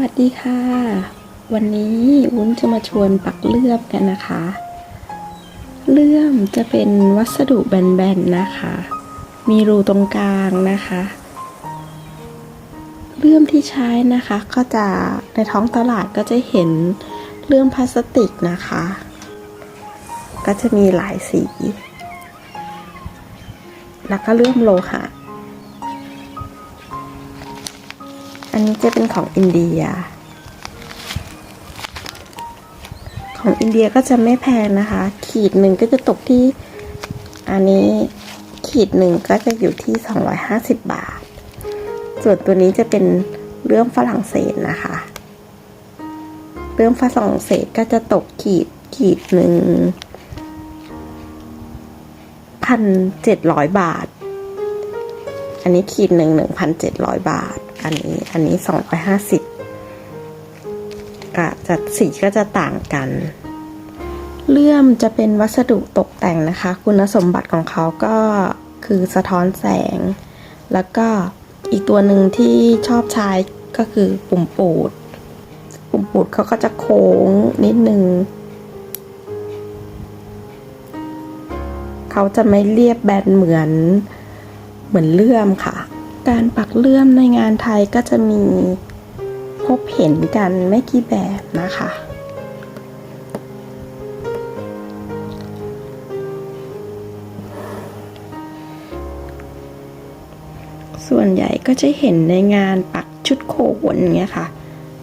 วัสดีค่ะ วันนี้วุ้นจะมาชวนปักเลื่อมกันนะคะ เลื่อมจะเป็นวัสดุแบนๆนะคะ มีรูตรงกลางนะคะ เลื่อมที่ใช้นะคะก็จะในท้องตลาดก็จะเห็นเลื่อมพลาสติกนะคะ ก็จะมีหลายสี แล้วก็เลื่อมโลหะ อันนี้จะเป็นของอินเดีย ของอินเดียก็จะไม่แพงนะคะ ขีดหนึ่งก็จะตกที่ อันนี้ขีดหนึ่งก็จะอยู่ที่ 250 บาท ส่วนตัวนี้จะเป็นเรื่องฝรั่งเศสนะคะ เรื่องฝรั่งเศสก็จะตกขีดขีดหนึ่งพันเจ็ดร้อยบาท อันนี้ขีดหนึ่งหนึ่งพันเจ็ดร้อยบาท อันนี้ อันนี้สองร้อยห้าสิบก็จะสีก็จะต่างกัน เลื่อมจะเป็นวัสดุตกแต่งนะคะ คุณสมบัติของเขาก็คือสะท้อนแสง แล้วก็อีกตัวหนึ่งที่ชอบใช้ก็คือปุ่มปูด ปุ่มปูดเขาก็จะโค้งนิดนึงเขาจะไม่เรียบแบนเหมือนเหมือนเลื่อมค่ะ การปักเลื่อมในงานไทยก็จะมีพบเห็นกันไม่กี่แบบนะคะ ส่วนใหญ่ก็จะเห็นในงานปักชุดโขนเงี้ยค่ะ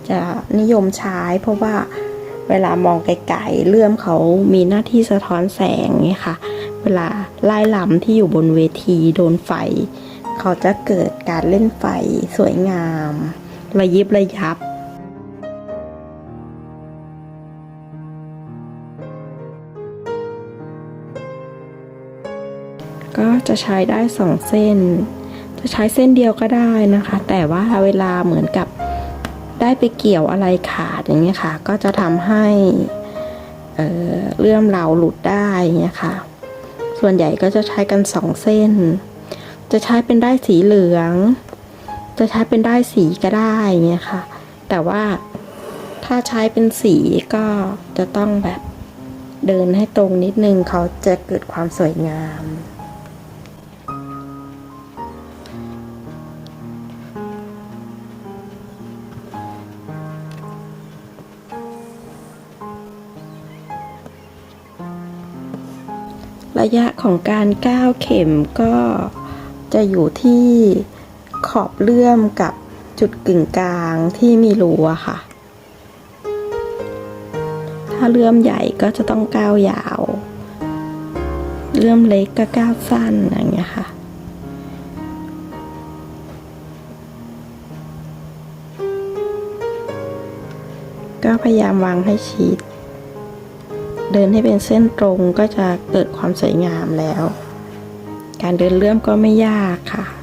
จะนิยมใช้เพราะว่าเวลามองไกลๆเลื่อมเขามีหน้าที่สะท้อนแสงเงี้ยค่ะ เวลาไล่ลำที่อยู่บนเวทีโดนไฟ เขาจะเกิดการเล่นไฟสวยงาม ระยิบระยับก็จะใช้ได้สองเส้น จะใช้เส้นเดียวก็ได้นะคะ แต่ว่าเวลาเหมือนกับได้ไปเกี่ยวอะไรขาดอย่างเงี้ยค่ะ ก็จะทำให้เเลื่อมเราหลุดได้อย่างเงี้ยค่ะ ส่วนใหญ่ก็จะใช้กันสองเส้น จะใช้เป็นได้สีเหลือง จะใช้เป็นได้สีก็ได้อย่างเงี้ยค่ะ แต่ว่าถ้าใช้เป็นสีก็จะต้องแบบเดินให้ตรงนิดนึงเขาจะเกิดความสวยงาม ระยะของการก้าวเข็มก็ จะอยู่ที่ขอบเลื่อมกับจุดกึ่งกลางที่มีรูอะค่ะ ถ้าเลื่อมใหญ่ก็จะต้องก้าวยาว เลื่อมเล็กก็ก้าวสั้นอย่างเงี้ยค่ะก็พยายามวางให้ชิด เดินให้เป็นเส้นตรงก็จะเกิดความสวยงามแล้ว การเดินเลื่อมก็ไม่ยากค่ะ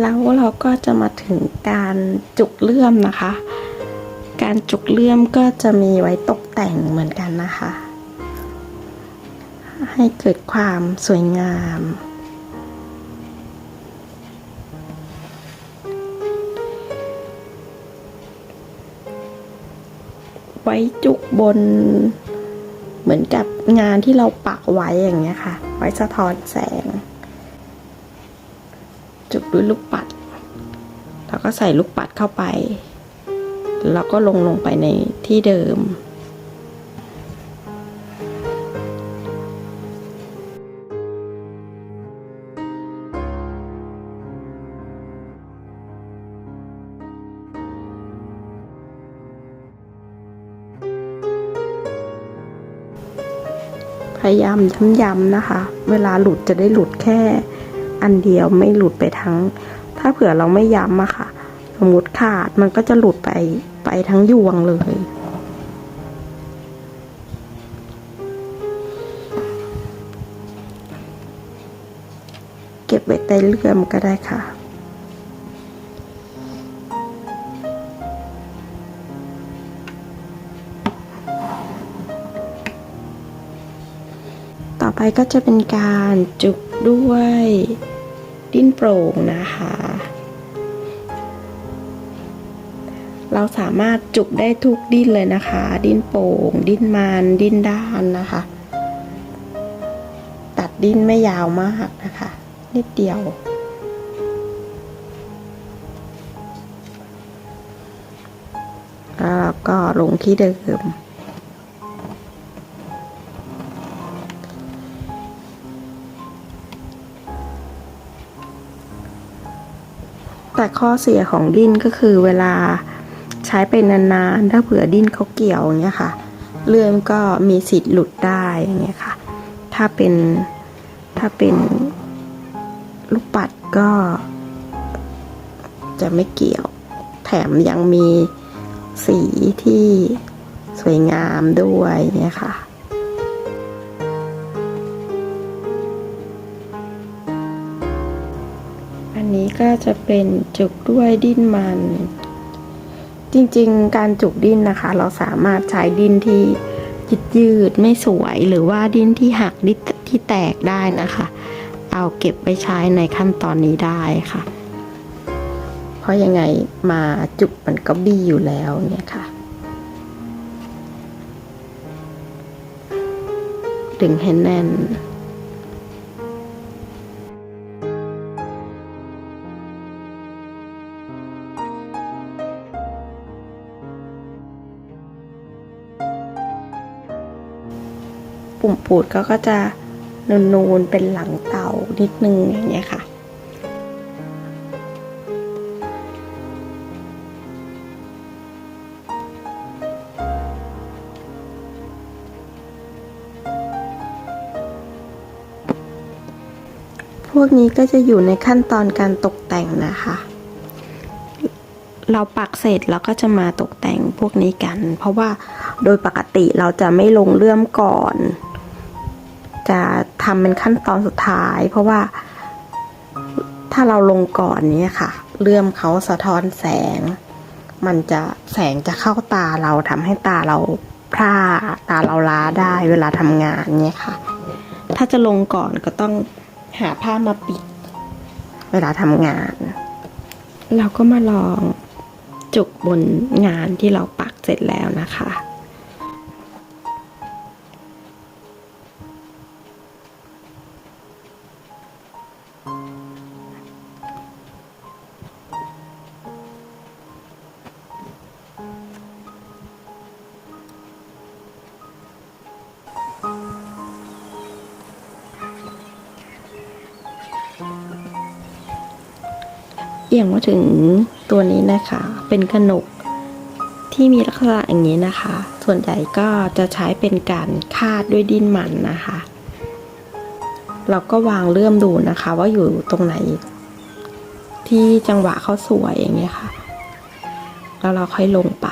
แล้วเราก็จะมาถึงการจุกเลื่อมนะคะ การจุกเลื่อมก็จะมีไว้ตกแต่งเหมือนกันนะคะ ให้เกิดความสวยงาม ไว้จุกบนเหมือนกับงานที่เราปักไว้อย่างเงี้ยค่ะ ไว้สะท้อนแสง ด้วยลูกปัด แล้วก็ใส่ลูกปัดเข้าไป แล้วก็ลงลงไปในที่เดิม พยายามย้ำๆนะคะ เวลาหลุดจะได้หลุดแค่ อันเดียวไม่หลุดไปทั้ง ถ้าเผื่อเราไม่ย้ำอะค่ะ สมมติขาดมันก็จะหลุดไปไปทั้งยวงเลย เก็บไว้ใต้เลื่อมก็ได้ค่ะต่อไปก็จะเป็นการจุกด้วย ดิ้นโปร่งนะคะ เราสามารถจุกได้ทุกดิ้นเลยนะคะ ดิ้นโป่ง ดิ้นมันดิ้นด้านนะคะ ตัดดิ้นไม่ยาวมากนะคะ นิดเดียวแล้วเราก็ลงที่เดิม แต่ข้อเสียของดิ้นก็คือเวลาใช้ไปนานๆ ถ้าเผื่อดิ้นเขาเกี่ยวอย่างเงี้ยค่ะ เลื่อมก็มีสิทธิ์หลุดได้อย่างเงี้ยค่ะ ถ้าเป็นถ้าเป็นลูกปัดก็จะไม่เกี่ยว แถมยังมีสีที่สวยงามด้วยเนี่ยค่ะ นี้ก็จะเป็นจุกด้วยดิ้นมัน จริงๆ การจุกดิ้นนะคะ เราสามารถใช้ดิ้นที่ยืดยืดไม่สวยหรือว่าดิ้นที่หักดิ้นที่แตกได้นะคะ เอาเก็บไปใช้ในขั้นตอนนี้ได้ค่ะ เพราะยังไงมาจุกมันก็บี้อยู่แล้วเนี่ยค่ะ ดึงให้แน่นูดก็ก็จะนูนๆเป็นหลังเต่านิดนึงอย่างเงี้ยค่ะพวกนี้ก็จะอยู่ในขั้นตอนการตกแต่งนะคะ เราปักเสร็จเราก็จะมาตกแต่งพวกนี้กัน เพราะว่าโดยปกติเราจะไม่ลงเลื่อมก่อน จะทำเป็นขั้นตอนสุดท้าย เพราะว่า ถ้าเราลงก่อนนี้ค่ะ เลื่อมเขาสะท้อนแสง มันจะแสงจะเข้าตาเราทำให้ตาเราพร่าตาเราล้าได้เวลาทำงานเนี่ยค่ะ ถ้าจะลงก่อนก็ต้องหาผ้ามาปิด เวลาทำงาน เราก็มาลองจุกบนงานที่เราปักเสร็จแล้วนะคะ อียงมาถึงตัวนี้นะคะ เป็นกระหนกที่มีลักษณะอย่างนี้นะคะ ส่วนใหญ่ก็จะใช้เป็นการคาดด้วยดิ้นมันนะคะ เราก็วางเลื่อมดูนะคะว่าอยู่ตรงไหน ที่จังหวะเขาสวยอย่างเงี้ยค่ะ แล้วเราค่อยลงไป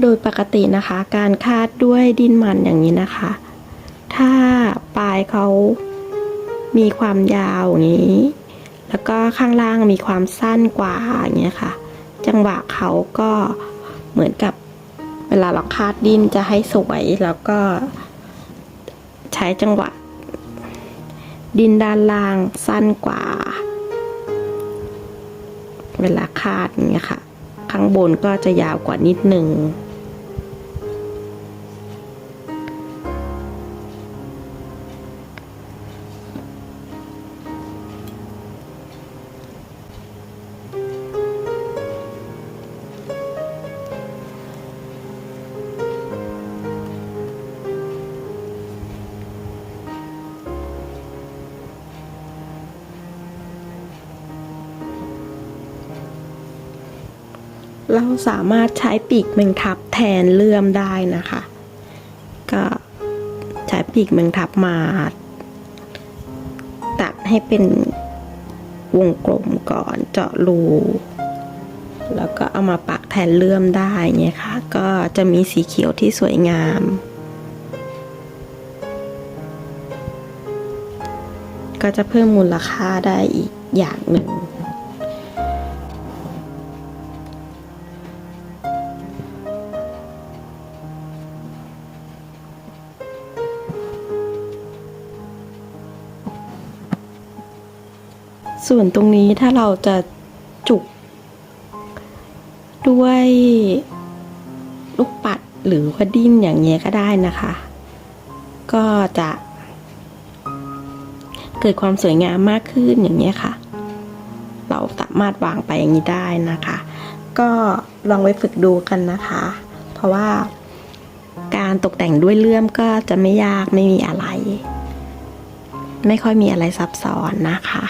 โดยปกตินะคะ การคาดด้วยดินมันอย่างนี้นะคะ ถ้าปลายเขามีความยาวอย่างนี้ แล้วก็ข้างล่างมีความสั้นกว่าอย่างเงี้ยค่ะ จังหวะเขาก็เหมือนกับเวลาเราคาดดินจะให้สวยแล้วก็ใช้จังหวะ ดินด้านล่างสั้นกว่า เวลาคาดอย่างเงี้ยค่ะ ข้างบนก็จะยาวกว่านิดนึง เราสามารถใช้ปีกแมงทับแทนเลื่อมได้นะคะ ก็ใช้ปีกแมงทับมาตัดให้เป็นวงกลมก่อนเจาะรูแล้วก็เอามาปักแทนเลื่อมได้เงี้ยค่ะก็จะมีสีเขียวที่สวยงาม ก็จะเพิ่มมูลค่าได้อีกอย่างหนึ่ง ส่วนตรงนี้ถ้าเราจะจุก ด้วยลูกปัดหรือว่าดิ้นอย่างเงี้ยก็ได้นะคะ ก็จะ เกิดความสวยงามมากขึ้นอย่างเงี้ยค่ะ เราสามารถวางไปอย่างนี้ได้นะคะ ก็ลองไปฝึกดูกันนะคะ เพราะว่าการตกแต่งด้วยเลื่อมก็จะไม่ยากไม่มีอะไร ไม่ค่อยมีอะไรซับซ้อนนะคะ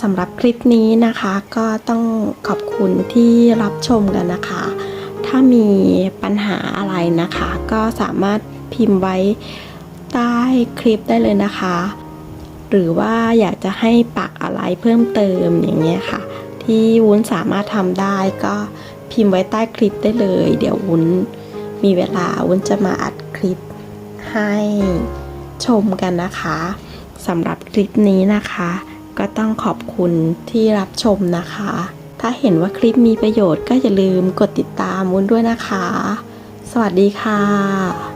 สำหรับคลิปนี้นะคะก็ต้องขอบคุณที่รับชมกันนะคะ ถ้ามีปัญหาอะไรนะคะ ก็สามารถพิมพ์ไว้ใต้คลิปได้เลยนะคะ หรือว่าอยากจะให้ปักอะไรเพิ่มเติมอย่างเงี้ยค่ะ ที่วุ้นสามารถทำได้ก็พิมพ์ไว้ใต้คลิปได้เลย เดี๋ยววุ้นมีเวลาวุ้นจะมาอัดคลิปให้ชมกันนะคะสำหรับคลิปนี้นะคะ ก็ต้องขอบคุณที่รับชมนะคะ ถ้าเห็นว่าคลิปมีประโยชน์ก็อย่าลืมกดติดตามวุ้นด้วยนะคะ สวัสดีค่ะ